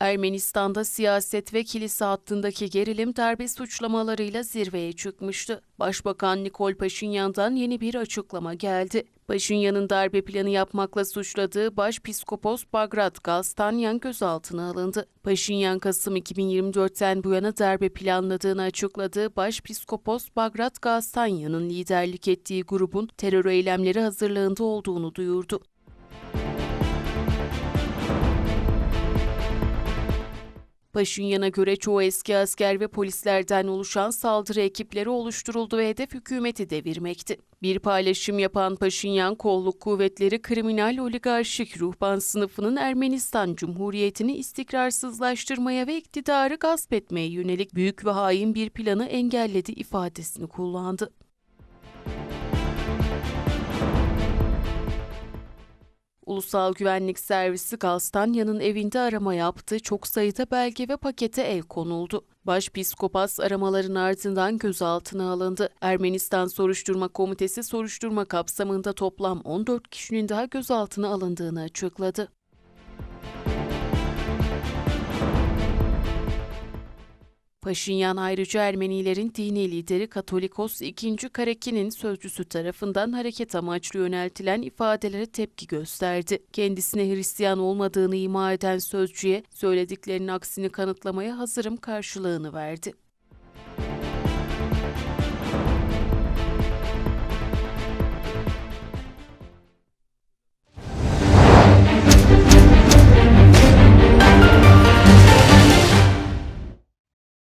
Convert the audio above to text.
Ermenistan'da siyaset ve kilise hattındaki gerilim darbe suçlamalarıyla zirveye çıkmıştı. Başbakan Nikol Paşinyan'dan yeni bir açıklama geldi. Paşinyan'ın darbe planı yapmakla suçladığı Başpiskopos Bagrat Galstanyan gözaltına alındı. Paşinyan Kasım 2024'ten bu yana darbe planladığını açıkladığı Başpiskopos Bagrat Galstanyan'ın liderlik ettiği grubun terör eylemleri hazırlığında olduğunu duyurdu. Paşinyan'a göre çoğu eski asker ve polislerden oluşan saldırı ekipleri oluşturuldu ve hedef hükümeti devirmekti. Bir paylaşım yapan Paşinyan, kolluk kuvvetleri kriminal oligarşik ruhban sınıfının Ermenistan Cumhuriyeti'ni istikrarsızlaştırmaya ve iktidarı gasp etmeye yönelik büyük ve hain bir planı engelledi ifadesini kullandı. Ulusal Güvenlik Servisi Galstanya'nın evinde arama yaptı, çok sayıda belge ve pakete el konuldu. Başpiskopas aramaların ardından gözaltına alındı. Ermenistan Soruşturma Komitesi soruşturma kapsamında toplam 14 kişinin daha gözaltına alındığını açıkladı. Paşinyan ayrıca Ermenilerin dini lideri Katolikos II. Karakin'in sözcüsü tarafından hareket amaçlı yöneltilen ifadelere tepki gösterdi. Kendisine Hristiyan olmadığını ima eden sözcüye söylediklerinin aksini kanıtlamaya hazırım karşılığını verdi.